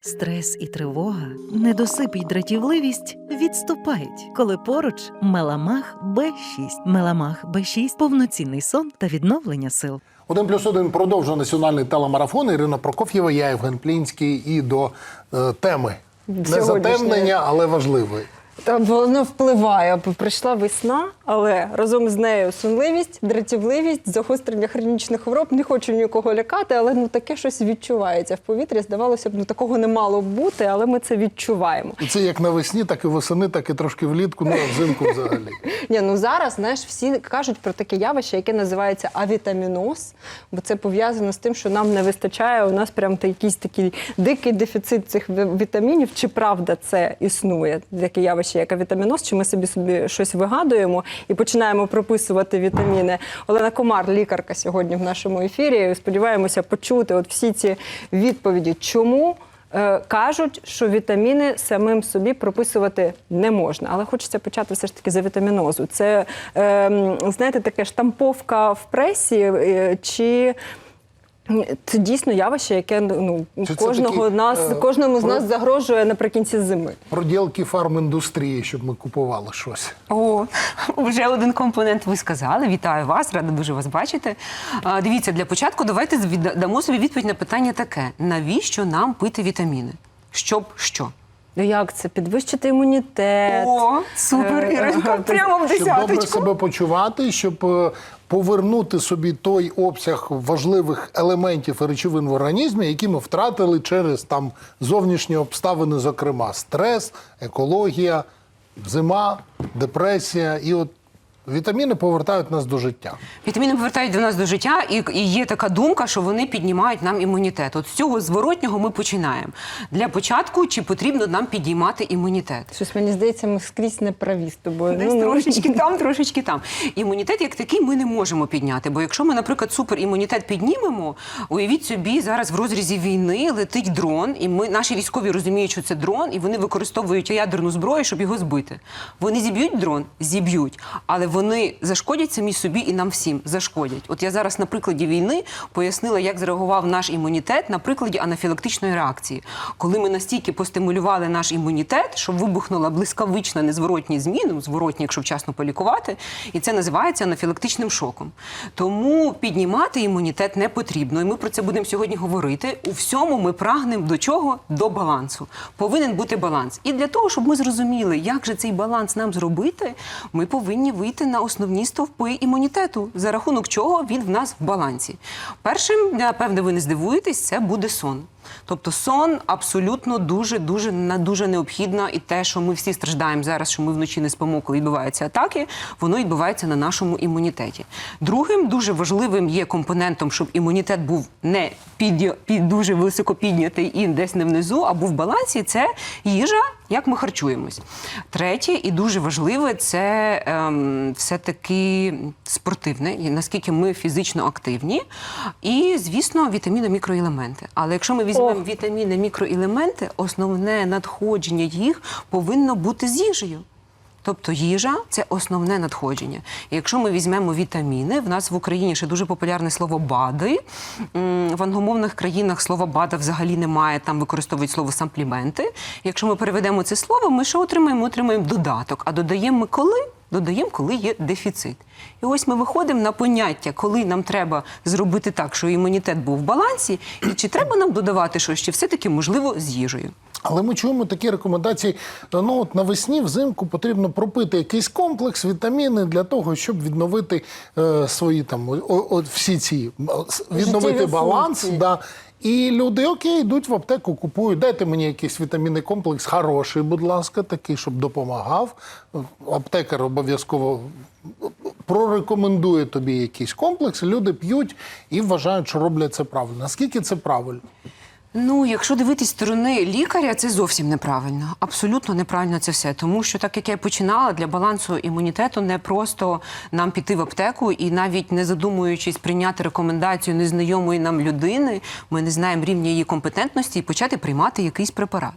Стрес і тривога, недосип і дратівливість відступають, коли поруч Меламах Б6. Меламах Б6 – повноцінний сон та відновлення сил. Один плюс один продовжує національний телемарафон. Ірина Прокоф'єва, я Євген Плінський. І до е, теми не затемнення, але важливої. Воно впливає, бо прийшла весна, але разом з нею сонливість, дратівливість, загострення хронічних хвороб. Не хочу нікого лякати, але ну таке щось відчувається в повітрі. Здавалося б, ну такого не мало б бути, але ми це відчуваємо. І це як навесні, так і восени, так і трошки влітку, ну а взимку взагалі. Ні, ну зараз знаєш, всі кажуть про таке явище, яке називається авітаміноз, бо це пов'язано з тим, що нам не вистачає. У нас прям якийсь такий дикий дефіцит цих вітамінів. Чи правда це існує? Таке явище, як авітаміноз, чи ми собі собі щось вигадуємо і починаємо прописувати вітаміни? Олена Комар, лікарка, сьогодні в нашому ефірі. Сподіваємося почути от всі ці відповіді, чому. Е, Кажуть, що вітаміни самим собі прописувати не можна, але хочеться почати все ж таки за вітамінозу. Це е, знаєте, таке штамповка в пресі, е, чи це дійсно явище, яке ну це кожного такі, нас, е, кожному з про- нас загрожує наприкінці зими. Проділки фарміндустрії, щоб ми купували щось. О, вже один компонент ви сказали. Вітаю вас, рада дуже вас бачити. А, дивіться, для початку давайте дамо собі відповідь на питання таке: навіщо нам пити вітаміни? Щоб що? Ну як це підвищити імунітет? О, супер, Е, Іринка, прямо в Щоб добре себе почувати, щоб е, повернути собі той обсяг важливих елементів і речовин в організмі, які ми втратили через там зовнішні обставини, зокрема стрес, екологія, зима, депресія. І от вітаміни повертають нас до життя. Вітаміни повертають до нас до життя, і, і є така думка, що вони піднімають нам імунітет. От з цього зворотнього ми починаємо. Для початку, чи потрібно нам підіймати імунітет? Щось мені здається, ми скрізь не праві з тобою. Десь Ну, ну. трошечки там, трошечки там. Імунітет як такий ми не можемо підняти. Бо якщо ми, наприклад, суперімунітет піднімемо, уявіть собі, зараз в розрізі війни летить дрон, і ми наші військові розуміють, що це дрон, і вони використовують ядерну зброю, щоб його збити. Вони зіб'ють дрон, зіб'ють, але вони зашкодять самі собі і нам всім зашкодять. От я зараз на прикладі війни пояснила, як зреагував наш імунітет на прикладі анафілактичної реакції, коли ми настільки постимулювали наш імунітет, що вибухнула блискавична незворотні зміни, ну, зворотні, якщо вчасно полікувати, і це називається анафілактичним шоком. Тому піднімати імунітет не потрібно. І ми про це будемо сьогодні говорити. У всьому ми прагнемо до чого? До балансу. Повинен бути баланс. І для того, щоб ми зрозуміли, як же цей баланс нам зробити, ми повинні вийти на основні стовпи імунітету, за рахунок чого він в нас в балансі. Першим, напевне, ви не здивуєтесь, це буде сон. Тобто сон абсолютно дуже дуже дуже необхідно, і те, що ми всі страждаємо зараз, що ми вночі не спимо, коли відбуваються атаки, воно відбувається на нашому імунітеті. Другим дуже важливим є компонентом, щоб імунітет був не під, під дуже високо піднятий і десь не внизу, а був в балансі. Це їжа, як ми харчуємось. Третє і дуже важливе це ем, все-таки спортивне, наскільки ми фізично активні. І, звісно, вітаміни, мікроелементи. Але якщо ми візьмемо Ох. вітаміни, мікроелементи, основне надходження їх повинно бути з їжею. Тобто їжа це основне надходження. І якщо ми візьмемо вітаміни, в нас в Україні ще дуже популярне слово БАДи. В англомовних країнах слова БАДа взагалі немає, там використовують слово сампліменти. Якщо ми переведемо це слово, ми що отримаємо? Отримаємо додаток. А додаємо ми коли? Додаємо, коли є дефіцит. І ось ми виходимо на поняття, коли нам треба зробити так, що імунітет був в балансі, і чи треба нам додавати щось, чи все-таки можливо з їжею. Але ми чуємо такі рекомендації. Ну от навесні, взимку потрібно пропити якийсь комплекс, вітаміни для того, щоб відновити е, свої там о, о, всі ці відновити Життєві баланс. функції. Да. І люди окей, йдуть в аптеку, купують. Дайте мені якийсь вітамінний комплекс, хороший, будь ласка, такий, щоб допомагав. Аптекар обов'язково прорекомендує тобі якийсь комплекс. Люди п'ють і вважають, що роблять це правильно. Наскільки це правильно? Ну, якщо дивитись сторони лікаря, це зовсім неправильно. Абсолютно неправильно це все. Тому що, так як я починала, для балансу імунітету не просто нам піти в аптеку і навіть не задумуючись прийняти рекомендацію незнайомої нам людини, ми не знаємо рівня її компетентності і почати приймати якийсь препарат.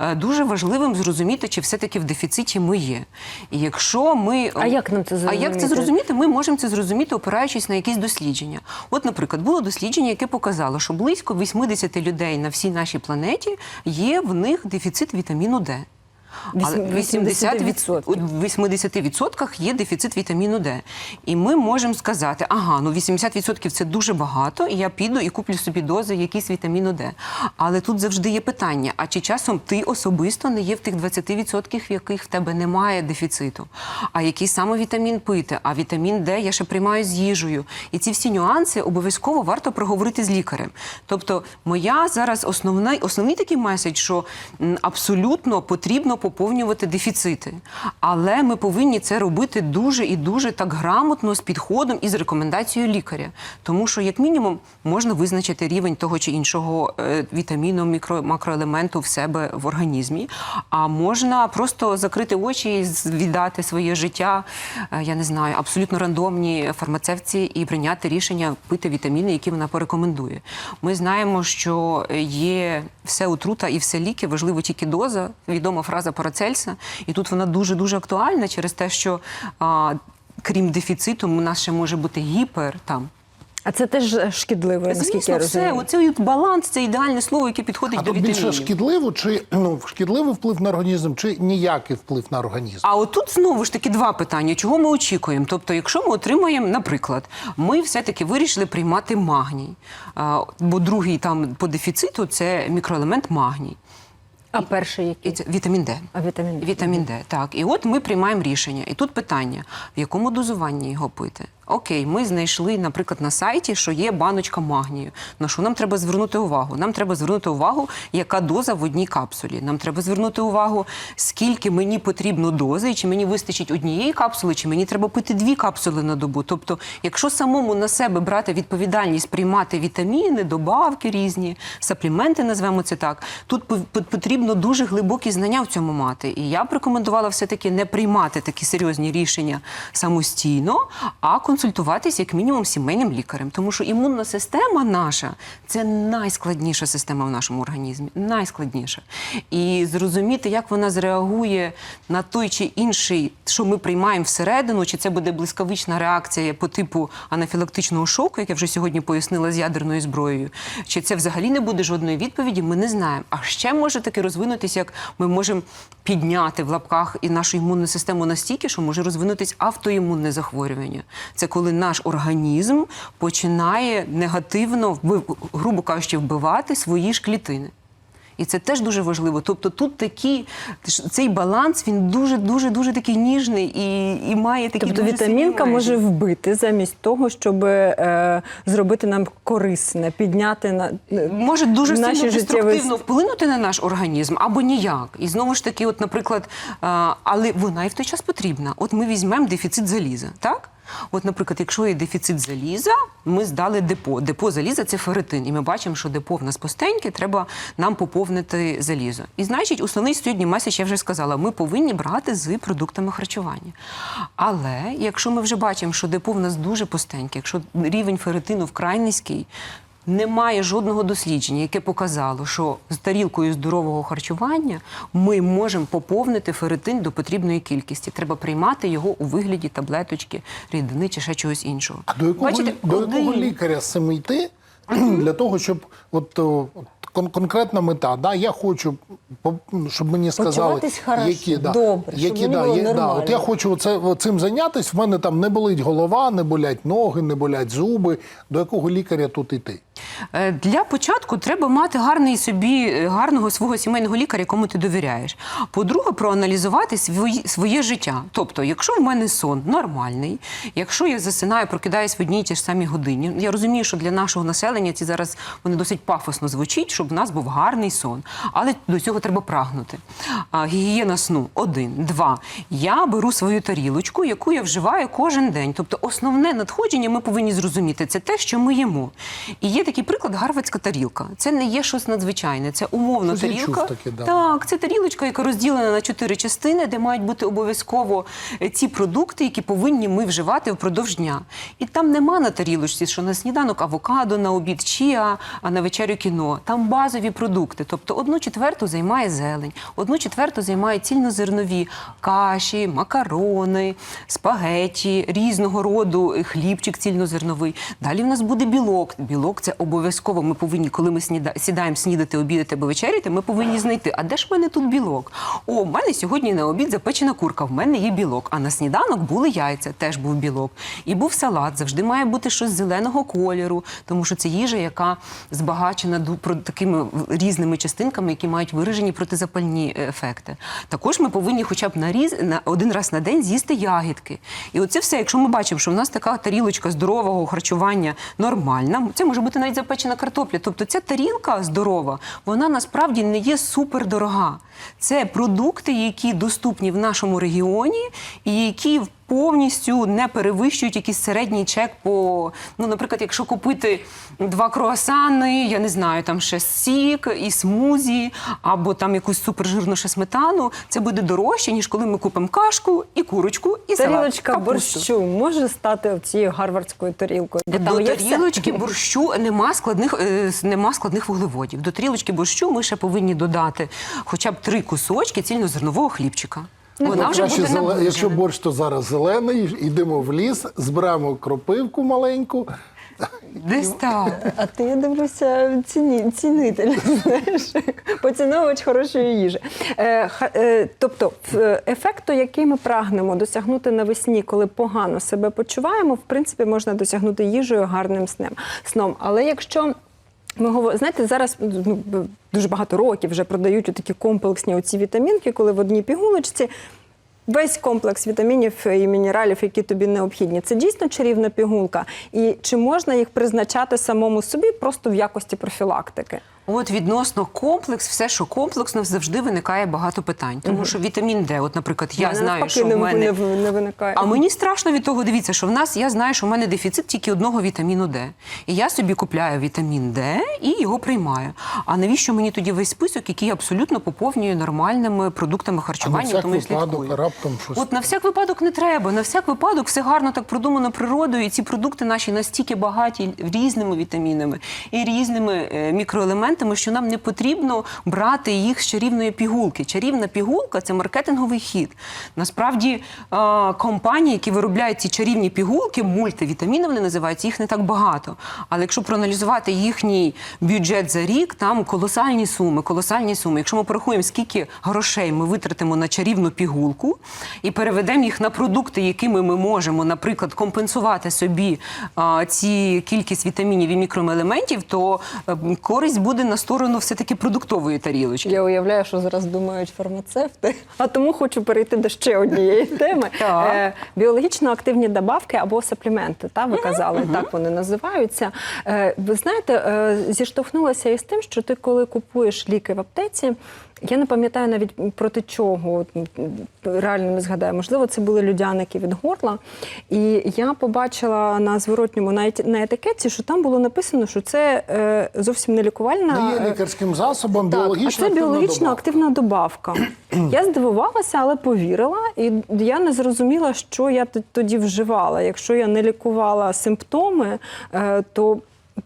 Е, Дуже важливим зрозуміти, чи все-таки в дефіциті ми є. І якщо ми А як нам це А як це зрозуміти? зрозуміти? Ми можемо це зрозуміти, опираючись на якісь дослідження. От, наприклад, було дослідження, яке показало, що близько 80 людей людей на всій нашій планеті є в них дефіцит вітаміну Д. Але 80%. у 80% є дефіцит вітаміну Д. І ми можемо сказати, ага, ну 80% це дуже багато, і я піду і куплю собі дози якісь вітаміну Д. Але тут завжди є питання: а чи часом ти особисто не є в тих 20%, в яких в тебе немає дефіциту? А який саме вітамін пити? А вітамін Д я ще приймаю з їжею. І ці всі нюанси обов'язково варто проговорити з лікарем. Тобто, моя зараз основний, основний такий меседж, що абсолютно потрібно поповнювати дефіцити. Але ми повинні це робити дуже і дуже так грамотно з підходом і з рекомендацією лікаря. Тому що, як мінімум, можна визначити рівень того чи іншого е, вітаміну, макроелементу в себе в організмі. А можна просто закрити очі і віддати своє життя, е, я не знаю, абсолютно рандомній фармацевтці і прийняти рішення пити вітаміни, які вона порекомендує. Ми знаємо, що є все отрута і все ліки, важливо тільки доза. Відома фраза Парацельса. І тут вона дуже дуже актуальна через те, що а, крім дефіциту, у нас ще може бути гіпер там. А це теж шкідливо, наскільки Звісно, я все. розумію. Оцей от баланс це ідеальне слово, яке підходить А до тут більше шкідливо чи ну шкідливий вплив на організм, чи ніякий вплив на організм? А отут знову ж таки два питання: чого ми очікуємо? Тобто, якщо ми отримаємо, наприклад, ми все-таки вирішили приймати магній, бо другий там по дефіциту це мікроелемент магній. А перший І який? це вітамін Д. А вітамін Д. Вітамін Д, так. І от ми приймаємо рішення. І тут питання: в якому дозуванні його пити? Окей, ми знайшли, наприклад, на сайті, що є баночка магнію. На що нам треба звернути увагу? Нам треба звернути увагу, яка доза в одній капсулі. Нам треба звернути увагу, скільки мені потрібно дози, і чи мені вистачить однієї капсули, чи мені треба пити дві капсули на добу. Тобто, якщо самому на себе брати відповідальність приймати вітаміни, добавки різні, сапліменти, назвемо це так, тут потрібно дуже глибокі знання в цьому мати. І я б рекомендувала все-таки не приймати такі серйозні рішення самостійно, а консультуватись як мінімум сімейним лікарем. Тому що імунна система наша це найскладніша система в нашому організмі. Найскладніша. І зрозуміти, як вона зреагує на той чи інший, що ми приймаємо всередину, чи це буде блискавична реакція по типу анафілактичного шоку, як я вже сьогодні пояснила з ядерною зброєю, чи це взагалі не буде жодної відповіді, ми не знаємо. А ще може таки розвинутися, як ми можемо підняти в лапках і нашу імунну систему настільки, що може розвинутись автоімунне захворювання. Це коли наш організм починає негативно, грубо кажучи, вбивати свої ж клітини. І це теж дуже важливо. Тобто тут такі, цей баланс він дуже дуже дуже такий ніжний і, і має такі Тобто дуже вітамінка може вбити замість того, щоб е, зробити нам корисне, підняти на може дуже наші сильно життєві деструктивно вплинути на наш організм або ніяк. І знову ж таки, от, наприклад, а, але вона і в той час потрібна. От ми візьмемо дефіцит заліза, так? От, наприклад, якщо є дефіцит заліза, ми здали депо. Депо заліза це ферритин. І ми бачимо, що депо в нас пустеньке, треба нам поповнити залізо. І значить, основний сьогодні меседж, я вже сказала, ми повинні брати з продуктами харчування. Але якщо ми вже бачимо, що депо в нас дуже пустеньке, якщо рівень ферритину вкрай низький, немає жодного дослідження, яке показало, що з тарілкою здорового харчування ми можемо поповнити ферритин до потрібної кількості. Треба приймати його у вигляді таблеточки, рідини чи ще чогось іншого. А до якого, Бачите, до якого лікаря цим йти для того, щоб от, от кон- конкретна мета, да, я хочу, по- щоб мені сказали, хорошо, які, да, добре, щоб які, мені да, було є- да, от я хочу оце, цим зайнятися, в мене там не болить голова, не болять ноги, не болять зуби. До якого лікаря тут йти? Е, Для початку треба мати гарний собі, е, гарного свого сімейного лікаря, якому ти довіряєш. По-друге, проаналізувати свої, своє життя. Тобто, якщо в мене сон нормальний, якщо я засинаю, прокидаюсь в одній ті ж самій годині. Я розумію, що для нашого населення ці зараз вони досить пафосно звучить, щоб в нас був гарний сон. Але до цього треба прагнути. Гігієна сну один, два. Я беру свою тарілочку, яку я вживаю кожен день. Тобто, основне надходження ми повинні зрозуміти це те, що ми їмо. І є такий приклад гарвардська тарілка. Це не є щось надзвичайне, це умовно Щось я чув тарілка. таке, да. Так, це тарілочка, яка розділена на чотири частини, де мають бути обов'язково е, ці продукти, які повинні ми вживати впродовж дня. І там нема на тарілочці, що на сніданок авокадо, на обід чіа, а на вечерю кіно. Там базові продукти. Тобто одну четверту займає зелень, одну четверту займає цільнозернові каші, макарони, спагеті, різного роду е, хлібчик цільнозерновий. Далі в нас буде білок. Білок це обов'язково ми повинні, коли ми сідаємо снідати, обідати або вечеряти, ми повинні знайти, а де ж в мене тут білок? О, в мене сьогодні на обід запечена курка, в мене є білок. А на сніданок були яйця, теж був білок. І був салат. Завжди має бути щось зеленого кольору, тому що це їжа, яка збагачена такими різними частинками, які мають виражені протизапальні е, ефекти. Також ми повинні хоча б на різ на один раз на день з'їсти ягідки. І оце все, якщо ми бачимо, що в нас така тарілочка здорового харчування нормальна, це може бути навіть запечена картопля. Тобто ця тарілка здорова, вона насправді не є супердорога. Це продукти, які доступні в нашому регіоні, і які повністю не перевищують якийсь середній чек по, ну, наприклад, якщо купити два круасани, я не знаю, там ще сік і смузі, або там якусь супержирну ще сметану, це буде дорожче, ніж коли ми купимо кашку і курочку, і салат, Тарілочка борщу може стати цією гарвардською тарілкою. Де До там є все? борщу нема складних, е, нема складних вуглеводів. До тарілочки борщу ми ще повинні додати хоча б три кусочки цільнозернового хлібчика. Вона Ну, вже краще буде зеле- наближена. Якщо борщ, то зараз зелений, йдемо в ліс, збираємо кропивку маленьку. Десь так. А ти, я дивлюся, ціні, цінитель, знаєш, поціновувач хорошої їжі. Е, ха- е, тобто, в- е, ефекту, який ми прагнемо досягнути навесні, коли погано себе почуваємо, в принципі, можна досягнути їжею гарним снем, сном. Але якщо ми говоримо, знаєте, зараз ну, дуже багато років вже продають такі комплексні оці вітамінки, коли в одній пігулочці весь комплекс вітамінів і мінералів, які тобі необхідні. Це дійсно чарівна пігулка. І чи можна їх призначати самому собі просто в якості профілактики? От відносно комплекс, все, що комплексно, завжди виникає багато питань. Тому що вітамін Д, от, наприклад, я мене знаю, навпаки що в не, мене. не, не виникає. А мені страшно від того, дивіться, що в нас я знаю, що в мене дефіцит тільки одного вітаміну Д. І я собі купляю вітамін Д і його приймаю. А навіщо мені тоді весь список, який абсолютно поповнює нормальними продуктами А на харчування, всяк тому я випадок раптом щось. От на всяк випадок не треба. На всяк випадок все гарно так продумано природою. І ці продукти наші настільки багаті різними вітамінами і різними е, мікроелементами, що нам не потрібно брати їх з чарівної пігулки. Чарівна пігулка це маркетинговий хід. Насправді е, компанії, які виробляють ці чарівні пігулки, мультивітаміни вони називаються, їх не так багато. Але якщо проаналізувати їхній бюджет за рік, там колосальні суми, колосальні суми. Якщо ми порахуємо, скільки грошей ми витратимо на чарівну пігулку і переведемо їх на продукти, якими ми можемо, наприклад, компенсувати собі ці кількість вітамінів і мікроелементів, то е, користь буде на сторону все-таки продуктової тарілочки. Я уявляю, що зараз думають фармацевти, а тому хочу перейти до ще однієї теми. Е, біологічно активні добавки або сапліменти, та ви казали, так вони називаються. Е, ви знаєте, е, зіштовхнулася із тим, що ти, коли купуєш ліки в аптеці. Я не пам'ятаю навіть проти чого, реально не згадаю. Можливо, це були людяники від горла. І я побачила на зворотньому на еті- на етикетці, що там було написано, що це е, зовсім не лікувальна. Не є е, лікарським засобом, так, біологічно а це біологічно активна добавка. Я здивувалася, але повірила, і я не зрозуміла, що я тоді вживала. Якщо я не лікувала симптоми, е, то,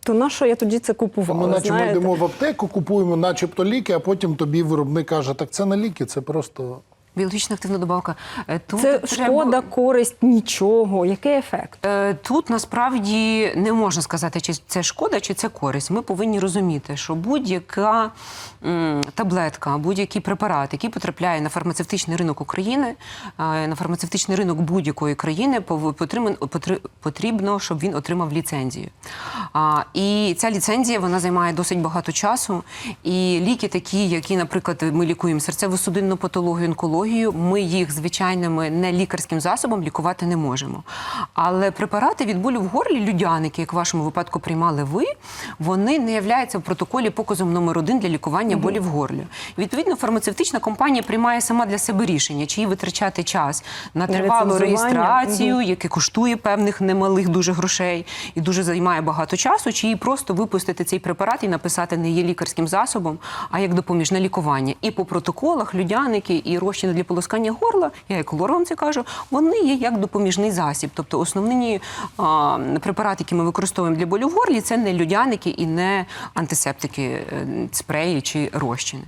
то на що я тоді це купувала? Ми наче ми йдемо в аптеку, купуємо начебто ліки, а потім тобі виробник каже, так це не ліки, це просто. Біологічна активна добавка. Е, Тут Це треба- шкода, користь, нічого. Який ефект? Е, Тут насправді не можна сказати, чи це шкода, чи це користь. Ми повинні розуміти, що будь-яка таблетка, будь-який препарат, який потрапляє на фармацевтичний ринок України, е, на фармацевтичний ринок будь-якої країни, потрібно, щоб він отримав ліцензію. І ця ліцензія вона займає досить багато часу. І ліки, такі, які, наприклад, ми лікуємо серцево-судинну патологію, онкологію, ми їх звичайними не лікарським засобом лікувати не можемо. Але препарати від болю в горлі, людяники, як в вашому випадку приймали ви, вони не являються в протоколі показом номер один для лікування болі в горлі. Відповідно, фармацевтична компанія приймає сама для себе рішення, чи їй витрачати час на тривалу реєстрацію, яке коштує певних немалих дуже грошей і дуже займає багато часу, чи їй просто випустити цей препарат і написати не є лікарським засобом, а як допоміжне лікування. І по протоколах людяники і розчини для полоскання горла, я як це кажу, вони є як допоміжний засіб. Тобто основні а, препарати, які ми використовуємо для болю в горлі, це не людяники і не антисептики, е, спреї чи розчини.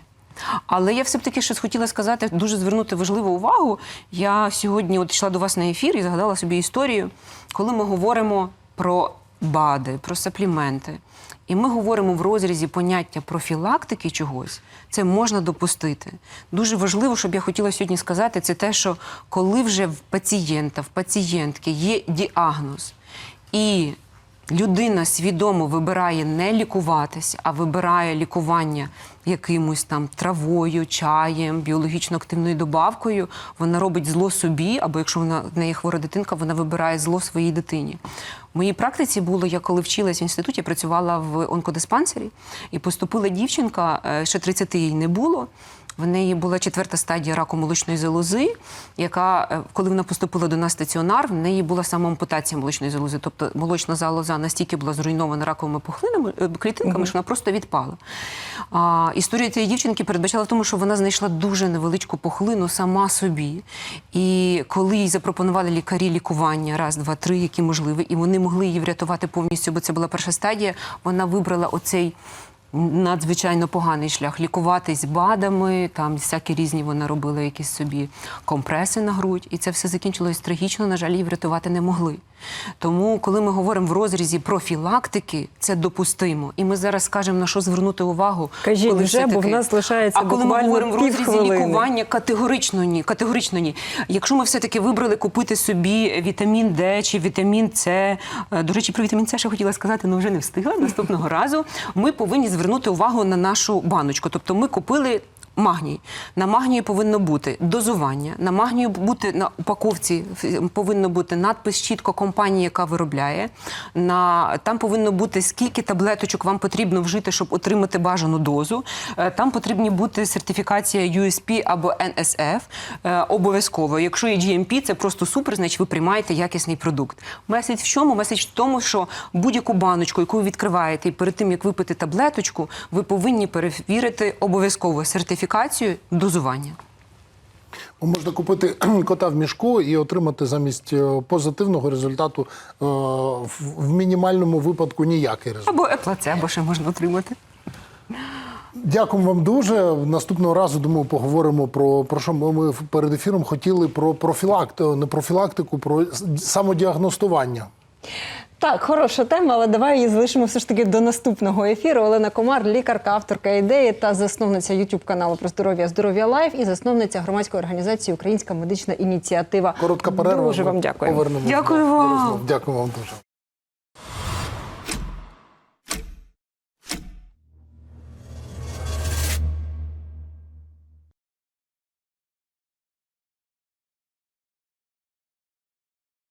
Але я все б таки щось хотіла сказати, дуже звернути важливу увагу. Я сьогодні от йшла до вас на ефір і згадала собі історію, коли ми говоримо про БАДи, про сапліменти, і ми говоримо в розрізі поняття профілактики чогось, це можна допустити. Дуже важливо, щоб я хотіла сьогодні сказати, це те, що коли вже в пацієнта, в пацієнтки є діагноз і людина свідомо вибирає не лікуватися, а вибирає лікування якимось там травою, чаєм, біологічно активною добавкою, вона робить зло собі, або якщо вона в неї хвора дитинка, вона вибирає зло своїй дитині. В моїй практиці було, я коли вчилась в інституті, працювала в онкодиспансері, і поступила дівчинка, е, ще 30 їй не було. В неї була четверта стадія раку молочної залози, яка, е, коли вона поступила до нас стаціонар, в неї була самоампутація молочної залози. Тобто молочна залоза настільки була зруйнована раковими пухлинами, е, клітинками, що вона просто відпала. А, історія цієї дівчинки передбачала в тому, що вона знайшла дуже невеличку пухлину сама собі. І коли їй запропонували лікарі лікування, раз, два, три, які можливі, і вони могли її врятувати повністю, бо це була перша стадія, вона вибрала оцей надзвичайно поганий шлях лікуватись БАДами, там всякі різні вона робила якісь собі компреси на грудь, і це все закінчилось трагічно. На жаль, її врятувати не могли. Тому, коли ми говоримо в розрізі профілактики, це допустимо. І ми зараз скажемо на що звернути увагу. Кажіть коли вже, бо в нас лишається А коли ми говоримо в розрізі півхвилини. лікування, категорично ні. Категорично ні. Якщо ми все-таки вибрали купити собі вітамін Д чи вітамін С, е, до речі, про вітамін С ще хотіла сказати, але вже не встигла наступного разу. Ми повинні звернути увагу на нашу баночку. Тобто ми купили. Магній на магнію повинно бути дозування. На магнію бути на упаковці повинно бути надпис чітко компанії, яка виробляє. На там повинно бути скільки таблеточок вам потрібно вжити, щоб отримати бажану дозу. Е, Там потрібні бути сертифікація USP або NSF е, обов'язково. Якщо є GMP, це просто супер, значить ви приймаєте якісний продукт. Меседж в чому? Меседж в тому, що будь-яку баночку, яку ви відкриваєте, перед тим як випити таблеточку, ви повинні перевірити обов'язково сертифікацію дозування. Можна купити кота в мішку і отримати замість е, позитивного результату е, в мінімальному випадку ніякий результат. Або плацебо ще можна отримати. Дякую вам дуже. Наступного разу думаю, поговоримо про, про що ми ми перед ефіром хотіли про профілактику, не профілактику, про самодіагностування. Так, хороша тема, але давай її залишимо все ж таки до наступного ефіру. Олена Комар, лікарка, авторка ідеї та засновниця youtube каналу про здоров'я Здоров'я Лайф і засновниця громадської організації Українська медична ініціатива. Коротка перерва. Дуже вам дякую. Повернемо. Дякую вам. Дякую вам дуже.